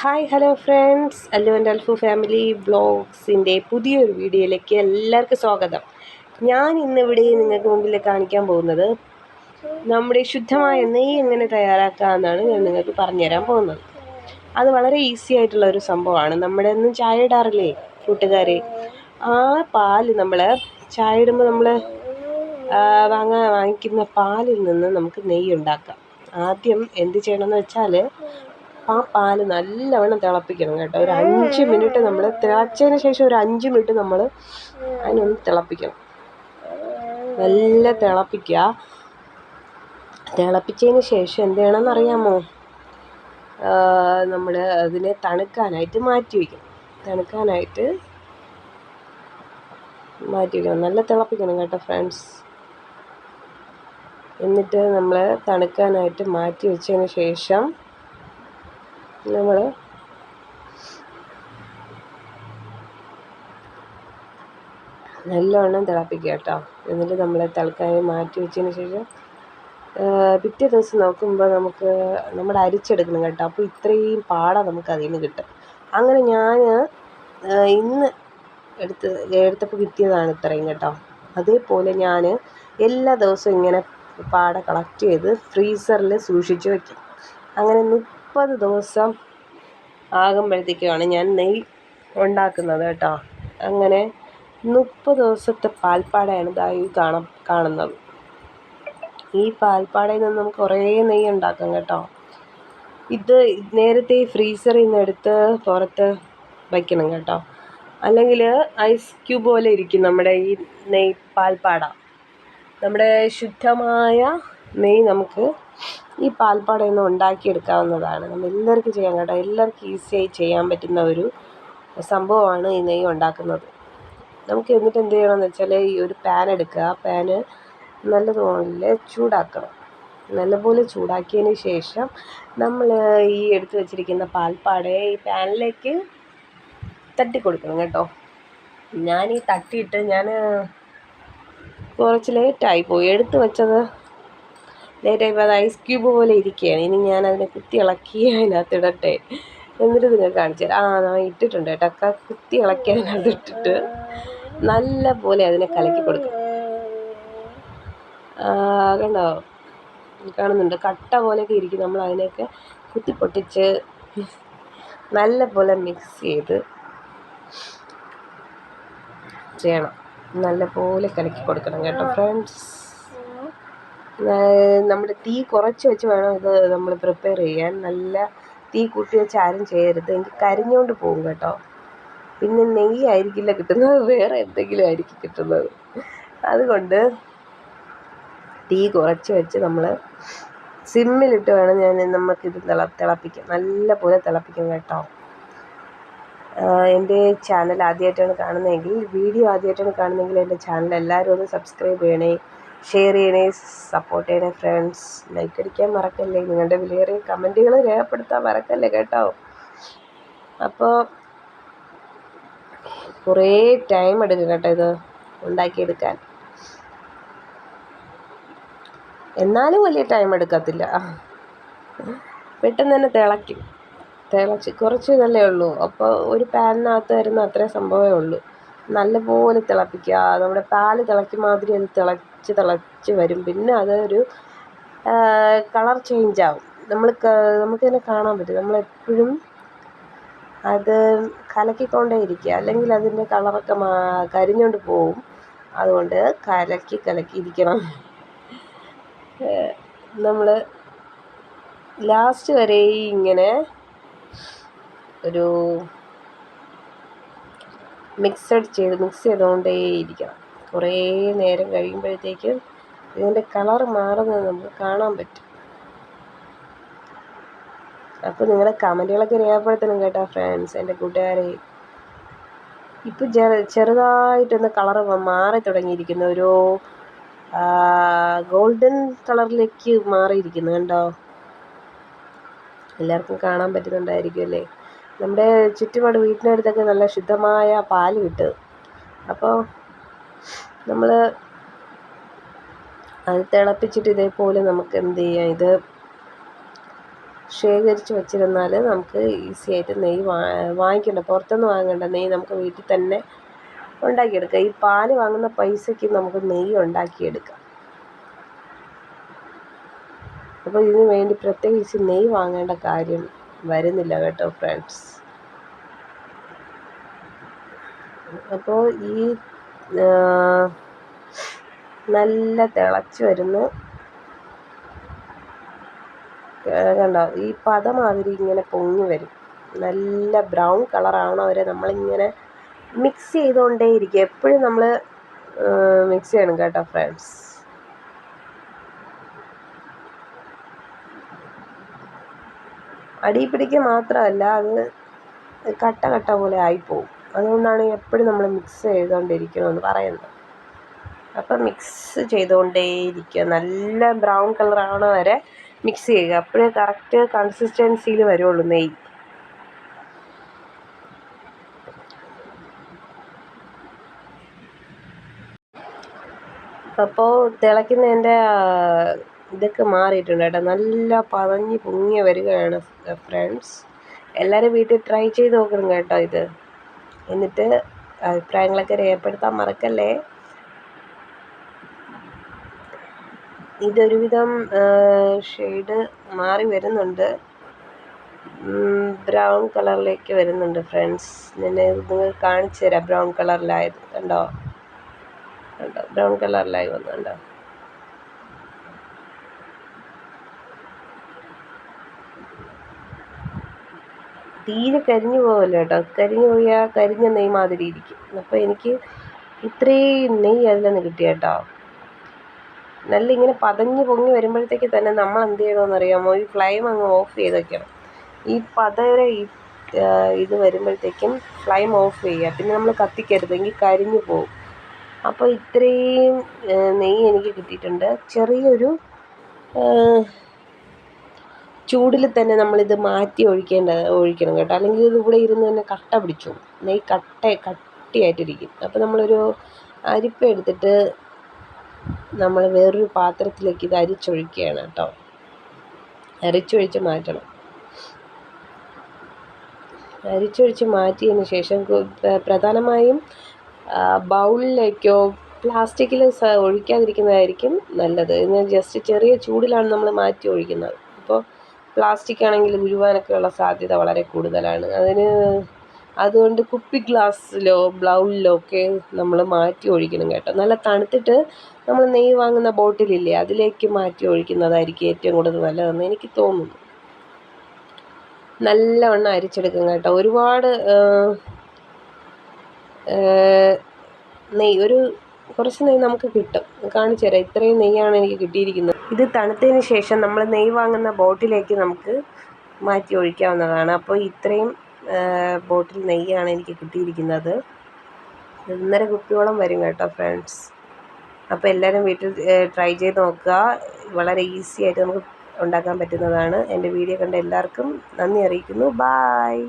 Hi hello friends Allu and Alfu family ബ്ലോഗ്സിന്റെ പുതിയൊരു വീഡിയോയിലേക്ക് എല്ലാവർക്കും സ്വാഗതം. ഞാൻ ഇന്നിവിടെ നിങ്ങൾക്ക് മുമ്പിൽ കാണിക്കാൻ പോകുന്നത് നമ്മുടെ ശുദ്ധമായ നെയ്യ് എങ്ങനെ തയ്യാറാക്കാമെന്നാണ് ഞാൻ നിങ്ങൾക്ക് പറഞ്ഞുതരാൻ പോകുന്നത്. അത് വളരെ ഈസി ആയിട്ടുള്ള ഒരു സംഭവമാണ്. നമ്മുടെ ഒന്നും ചായ ഇടാറില്ലേ കൂട്ടുകാരെ? ആ പാൽ നമ്മൾ ചായ ഇടുമ്പോൾ നമ്മൾ വാങ്ങാൻ വാങ്ങിക്കുന്ന പാലിൽ നിന്ന് നമുക്ക് നെയ്യ് ഉണ്ടാക്കാം. ആദ്യം എന്ത് ചെയ്യണമെന്ന് വെച്ചാൽ ആ പാൽ നല്ലവണ്ണം തിളപ്പിക്കണം കേട്ടോ. ഒരു അഞ്ച് മിനിറ്റ് നമ്മൾ തിളച്ചതിന് ശേഷം ഒരു അഞ്ച് മിനിറ്റ് നമ്മൾ അതിനൊന്ന് തിളപ്പിക്കണം. നല്ല തിളപ്പിക്കുക. തിളപ്പിച്ചതിന് ശേഷം എന്ത് ചെയ്യണമെന്ന് അറിയാമോ നമ്മൾ അതിനെ തണുക്കാനായിട്ട് മാറ്റി വയ്ക്കണം തണുക്കാനായിട്ട് മാറ്റി വയ്ക്കണം നല്ല തിളപ്പിക്കണം കേട്ടോ ഫ്രണ്ട്സ്. എന്നിട്ട് നമ്മൾ തണുക്കാനായിട്ട് മാറ്റി വെച്ചതിന് ശേഷം നമ്മൾ നല്ലവണ്ണം തിളപ്പിക്കുക കേട്ടോ. എന്നിട്ട് നമ്മൾ തൽക്കാലം മാറ്റി വെച്ചതിന് ശേഷം പിറ്റേ ദിവസം നോക്കുമ്പോൾ നമുക്ക് നമ്മുടെ അരിച്ചെടുക്കണം കേട്ടോ. അപ്പോൾ ഇത്രയും പാട നമുക്ക് അതിൽ നിന്ന് കിട്ടും. അങ്ങനെ ഞാൻ ഇന്ന് എടുത്ത് എടുത്തപ്പോൾ കിട്ടിയതാണ് ഇത്രയും കേട്ടോ. അതേപോലെ ഞാൻ എല്ലാ ദിവസവും ഇങ്ങനെ പാട കളക്ട് ചെയ്ത് ഫ്രീസറിൽ സൂക്ഷിച്ച് വയ്ക്കും അങ്ങനെ മുപ്പത് ദിവസം ആകുമ്പോഴത്തേക്കുമാണ് ഞാൻ നെയ് ഉണ്ടാക്കുന്നത് കേട്ടോ. അങ്ങനെ മുപ്പത് ദിവസത്തെ പാൽപ്പാടയാണ് ഇതാ ഈ കാണ കാണുന്നത്. ഈ പാൽപ്പാടയിൽ നിന്ന് നമുക്ക് കുറേ നെയ്യ് ഉണ്ടാക്കാം കേട്ടോ. ഇത് നേരത്തെ ഫ്രീസറിൽ നിന്ന് എടുത്ത് പുറത്ത് വയ്ക്കണം കേട്ടോ. അല്ലെങ്കിൽ ഐസ് ക്യൂബ് പോലെ ഇരിക്കും നമ്മുടെ ഈ നെയ് പാൽപ്പാട. നമ്മുടെ ശുദ്ധമായ നെയ്യ് നമുക്ക് ഈ പാൽപ്പാടയിൽ നിന്ന് ഉണ്ടാക്കിയെടുക്കാവുന്നതാണ്. നമ്മൾ എല്ലാവർക്കും ചെയ്യാൻ കേട്ടോ. എല്ലാവർക്കും ഈസിയായി ചെയ്യാൻ പറ്റുന്ന ഒരു സംഭവമാണ് ഈ നെയ്യ് ഉണ്ടാക്കുന്നത്. നമുക്ക് എന്നിട്ട് എന്ത് ചെയ്യണമെന്ന് വെച്ചാൽ ഈ ഒരു പാൻ എടുക്കുക. പാന് നല്ലതുപോലെ ചൂടാക്കണം. നല്ലപോലെ ചൂടാക്കിയതിന് ശേഷം നമ്മൾ ഈ എടുത്തു വെച്ചിരിക്കുന്ന പാൽപ്പാടയെ ഈ പാനിലേക്ക് തട്ടി കൊടുക്കണം കേട്ടോ. ഞാൻ ഈ തട്ടിയിട്ട് ഞാൻ കുറച്ച് ലേറ്റായി പോയി. എടുത്തു വെച്ചത് ലേറ്റായപ്പോൾ അത് ഐസ് ക്യൂബ് പോലെ ഇരിക്കുകയാണ്. ഇനി ഞാൻ അതിനെ കുത്തി ഇളക്കി അതിനകത്ത് ഇടട്ടെ. എന്നിട്ട് നിങ്ങൾ കാണിച്ചു തരാം. ആ ഞാൻ ഇട്ടിട്ടുണ്ട് കേട്ടോ. കുത്തി ഇളക്കി അതിനകത്ത് ഇട്ടിട്ട് നല്ല പോലെ അതിനെ കലക്കി കൊടുക്കും. കണ്ടോ? കാണുന്നുണ്ട്. കട്ട പോലെയൊക്കെ ഇരിക്കും. നമ്മൾ അതിനെയൊക്കെ കുത്തി പൊട്ടിച്ച് നല്ല പോലെ മിക്സ് ചെയ്ത് ചെയ്യണം. നല്ല പോലെ കലക്കി കൊടുക്കണം കേട്ടോ ഫ്രണ്ട്സ് നമ്മുടെ തീ കുറച്ച് വെച്ച് വേണം ഇത് നമ്മൾ പ്രിപ്പയർ ചെയ്യാൻ. നല്ല തീ കൂട്ടി വെച്ച് ആരും ചെയ്യരുത്. എനിക്ക് കരിഞ്ഞുകൊണ്ട് പോകും കേട്ടോ. പിന്നെ നെയ്യ് ആയിരിക്കില്ല കിട്ടുന്നത്. വേറെ എന്തെങ്കിലും ആയിരിക്കും കിട്ടുന്നത്. അതുകൊണ്ട് തീ കുറച്ച് വെച്ച് നമ്മൾ സിമ്മിലിട്ട് വേണം ഞാൻ നമുക്കിത് തിള തിളപ്പിക്കാൻ. നല്ല പോലെ തിളപ്പിക്കും കേട്ടോ. എന്റെ ചാനൽ ആദ്യമായിട്ടാണ് കാണുന്നതെങ്കിൽ വീഡിയോ ആദ്യമായിട്ടാണ് കാണുന്നതെങ്കിൽ എന്റെ ചാനൽ എല്ലാവരും ഒന്ന് സബ്സ്ക്രൈബ് ചെയ്യണേ. ഷെയർ ചെയ്യണേ സപ്പോർട്ട് ചെയ്യണേ ഫ്രണ്ട്സ് ലൈക്ക് അടിക്കാൻ മറക്കല്ലേ? നിങ്ങളുടെ വിലയേറിയ കമന്റുകൾ രേഖപ്പെടുത്താൻ മറക്കല്ലേ കേട്ടോ? അപ്പോൾ കുറേ ടൈം എടുക്കും കേട്ടോ ഇത് ഉണ്ടാക്കിയെടുക്കാൻ. എന്നാലും വലിയ ടൈം എടുക്കത്തില്ല. പെട്ടെന്ന് തന്നെ തിളയ്ക്കും. തിളച്ച് കുറച്ച് ഇതല്ലേ ഉള്ളൂ. അപ്പോൾ ഒരു പാനിനകത്ത് വരുന്ന അത്രേ സംഭവമേ ഉള്ളൂ. നല്ലപോലെ തിളപ്പിക്കുക. നമ്മുടെ പാൽ തിളയ്ക്കും മാതിരി അത് തിളച്ച് തിളച്ച് വരും. പിന്നെ അതൊരു കളർ ചേഞ്ച് ആവും. നമ്മൾ നമുക്കിതിനെ കാണാൻ പറ്റും. നമ്മളെപ്പോഴും അത് കലക്കിക്കൊണ്ടേ ഇരിക്കുക. അല്ലെങ്കിൽ അതിന്റെ കളറൊക്കെ മാ കരിഞ്ഞുകൊണ്ട് പോവും. അതുകൊണ്ട് കലക്കി കലക്കി ഇരിക്കണം. നമ്മൾ ലാസ്റ്റ് വരെ ഇങ്ങനെ ഒരു മിക്സഡ് ചെയ്ത് മിക്സ് ചെയ്തുകൊണ്ടേ ഇരിക്കണം. കുറേ നേരം കഴിയുമ്പോഴത്തേക്കും ഇതിന്റെ കളർ മാറുന്നത് നമുക്ക് കാണാൻ പറ്റും. അപ്പോൾ നിങ്ങളുടെ കമന്റുകളൊക്കെ രേഖപ്പെടുത്തണം കേട്ടോ ഫ്രണ്ട്സ് എന്റെ കൂട്ടുകാരെ. ഇപ്പം ചെറു ചെറുതായിട്ടൊന്ന് കളർ മാറി തുടങ്ങിയിരിക്കുന്നു. ഒരു ഗോൾഡൻ കളറിലേക്ക് മാറിയിരിക്കുന്നു കണ്ടോ? എല്ലാവർക്കും കാണാൻ പറ്റുന്നുണ്ടായിരിക്കും അല്ലേ? നമ്മുടെ ചുറ്റുപാട് വീട്ടിനടുത്തൊക്കെ നല്ല ശുദ്ധമായ പാൽ കിട്ടും. അപ്പോൾ നമ്മൾ അത് തിളപ്പിച്ചിട്ട് ഇതേപോലെ നമുക്ക് എന്ത് ചെയ്യാം? ഇത് ശേഖരിച്ച് വെച്ചിരുന്നാൽ നമുക്ക് ഈസി ആയിട്ട് നെയ്യ് വാങ്ങിക്കണ്ട. പുറത്തുനിന്ന് വാങ്ങേണ്ട. നെയ്യ് നമുക്ക് വീട്ടിൽ തന്നെ ഉണ്ടാക്കിയെടുക്കാം. ഈ പാൽ വാങ്ങുന്ന പൈസയ്ക്ക് നമുക്ക് നെയ്യ് ഉണ്ടാക്കിയെടുക്കാം. അപ്പോൾ ഇതിന് വേണ്ടി പ്രത്യേകിച്ച് നെയ്യ് വാങ്ങേണ്ട കാര്യം വരുന്നില്ല കേട്ടോ ഫ്രണ്ട്സ് അപ്പോൾ ഈ നല്ല തിളച്ച് വരുന്നു. കണ്ടോ? ഈ പദമാതിരി ഇങ്ങനെ പൊങ്ങി വരും. നല്ല ബ്രൗൺ കളറാവണം അവരെ നമ്മളിങ്ങനെ മിക്സ് ചെയ്തുകൊണ്ടേ ഇരിക്കുക എപ്പോഴും നമ്മൾ മിക്സ് ചെയ്യണം കേട്ടോ ഫ്രണ്ട്സ് അടി പിടിക്കുക മാത്രമല്ല അത് കട്ട കട്ട പോലെ ആയിപ്പോവും അതുകൊണ്ടാണ് എപ്പോഴും നമ്മൾ മിക്സ് ചെയ്തുകൊണ്ടിരിക്കണമെന്ന് പറയുന്നത്. അപ്പം മിക്സ് ചെയ്തുകൊണ്ടേയിരിക്കുക. നല്ല ബ്രൗൺ കളർ ആവണ വരെ മിക്സ് ചെയ്യുക. അപ്പോഴേ കറക്റ്റ് കൺസിസ്റ്റൻസിയിൽ വരുള്ളൂ നെയ്യ്. അപ്പോൾ തിളയ്ക്കുന്നതിന്റെ ഇതൊക്കെ മാറിയിട്ടുണ്ട് കേട്ടോ. നല്ല പതഞ്ഞ് പൊങ്ങി വരികയാണ് ഫ്രണ്ട്സ് എല്ലാവരും വീട്ടിൽ ട്രൈ ചെയ്ത് നോക്കണം കേട്ടോ ഇത്. എന്നിട്ട് അഭിപ്രായങ്ങളൊക്കെ രേഖപ്പെടുത്താൻ മറക്കല്ലേ? ഇതൊരുവിധം ഷെയ്ഡ് മാറി വരുന്നുണ്ട്. ബ്രൗൺ കളറിലേക്ക് വരുന്നുണ്ട് ഫ്രണ്ട്സ്. ഞാൻ നിങ്ങൾ കാണിച്ചു തരാം. ബ്രൗൺ കളറിലായത് കണ്ടോ? കണ്ടോ? ബ്രൗൺ കളറിലായി വന്നുണ്ടോ തീരെ കരിഞ്ഞു പോകല്ല കേട്ടോ കരിഞ്ഞു പോയി ആ കരിഞ്ഞ നെയ് മാതിരി ഇരിക്കും. അപ്പോൾ എനിക്ക് ഇത്രയും നെയ്യ് അതിൽ നിന്ന് കിട്ടി കേട്ടോ നല്ല ഇങ്ങനെ പതഞ്ഞു പൊങ്ങി വരുമ്പോഴത്തേക്ക് തന്നെ നമ്മൾ എന്ത് ചെയ്യണമെന്ന് അറിയാമോ? ഈ ഫ്ലെയിം അങ്ങ് ഓഫ് ചെയ്ത് വെക്കണം. ഈ പതര ഇത് വരുമ്പോഴത്തേക്കും ഫ്ലെയിം ഓഫ് ചെയ്യുക. പിന്നെ നമ്മൾ കത്തിക്കരുത്. എങ്കിൽ കരിഞ്ഞു പോകും. അപ്പോൾ ഇത്രയും നെയ്യ് എനിക്ക് കിട്ടിയിട്ടുണ്ട്. ചെറിയൊരു ചൂടിൽ തന്നെ നമ്മളിത് മാറ്റി ഒഴിക്കേണ്ട ഒഴിക്കണം കേട്ടോ. അല്ലെങ്കിൽ ഇത് ഇവിടെ ഇരുന്ന് തന്നെ കട്ട പിടിച്ചു നെയ് കട്ട കട്ടിയായിട്ടിരിക്കും. അപ്പോൾ നമ്മളൊരു അരിപ്പ എടുത്തിട്ട് നമ്മൾ വേറൊരു പാത്രത്തിലേക്ക് ഇത് അരിച്ചൊഴിക്കുകയാണ് കേട്ടോ. അരിച്ചൊഴിച്ച് മാറ്റണം. അരിച്ചൊഴിച്ച് മാറ്റിയതിന് ശേഷം പ്രധാനമായും ബൗളിലേക്കോ പ്ലാസ്റ്റിക്കിൽ ഒഴിക്കാതിരിക്കുന്നതായിരിക്കും നല്ലത്. ജസ്റ്റ് ചെറിയ ചൂടിലാണ് നമ്മൾ മാറ്റി ഒഴിക്കുന്നത്. അപ്പോൾ പ്ലാസ്റ്റിക് ആണെങ്കിൽ ഉരുവാനൊക്കെയുള്ള സാധ്യത വളരെ കൂടുതലാണ്. അതിന് അതുകൊണ്ട് കുപ്പി ഗ്ലാസ്സിലോ ബ്ലൗളിലോ ഒക്കെ നമ്മൾ മാറ്റി ഒഴിക്കണം കേട്ടോ. നല്ല തണുത്തിട്ട് നമ്മൾ നെയ്യ് വാങ്ങുന്ന ബോട്ടിലില്ലേ അതിലേക്ക് മാറ്റി ഒഴിക്കുന്നതായിരിക്കും ഏറ്റവും കൂടുതൽ നല്ലതെന്ന് എനിക്ക് തോന്നുന്നു. നല്ലവണ്ണം അരിച്ചെടുക്കും കേട്ടോ. ഒരുപാട് നെയ്യ് ഒരു കുറച്ച് നെയ്യ് നമുക്ക് കിട്ടും. കാണിച്ചു തരാം ഇത്രയും നെയ്യാണ് എനിക്ക് കിട്ടിയിരിക്കുന്നത്. ഇത് തണുത്തതിന് ശേഷം നമ്മൾ നെയ് വാങ്ങുന്ന ബോട്ടിലേക്ക് നമുക്ക് മാറ്റി ഒഴിക്കാവുന്നതാണ്. അപ്പോൾ ഇത്രയും ബോട്ടിൽ നെയ്യാണ് എനിക്ക് കിട്ടിയിരിക്കുന്നത്. ഒന്നര കുപ്പിയോളം വരും കേട്ടോ ഫ്രണ്ട്സ്. അപ്പോൾ എല്ലാവരും വീട്ടിൽ ട്രൈ ചെയ്ത് നോക്കുക. വളരെ ഈസി ആയിട്ട് നമുക്ക് ഉണ്ടാക്കാൻ പറ്റുന്നതാണ്. എന്റെ വീഡിയോ കണ്ട എല്ലാവർക്കും നന്ദി അറിയിക്കുന്നു. ബായ്.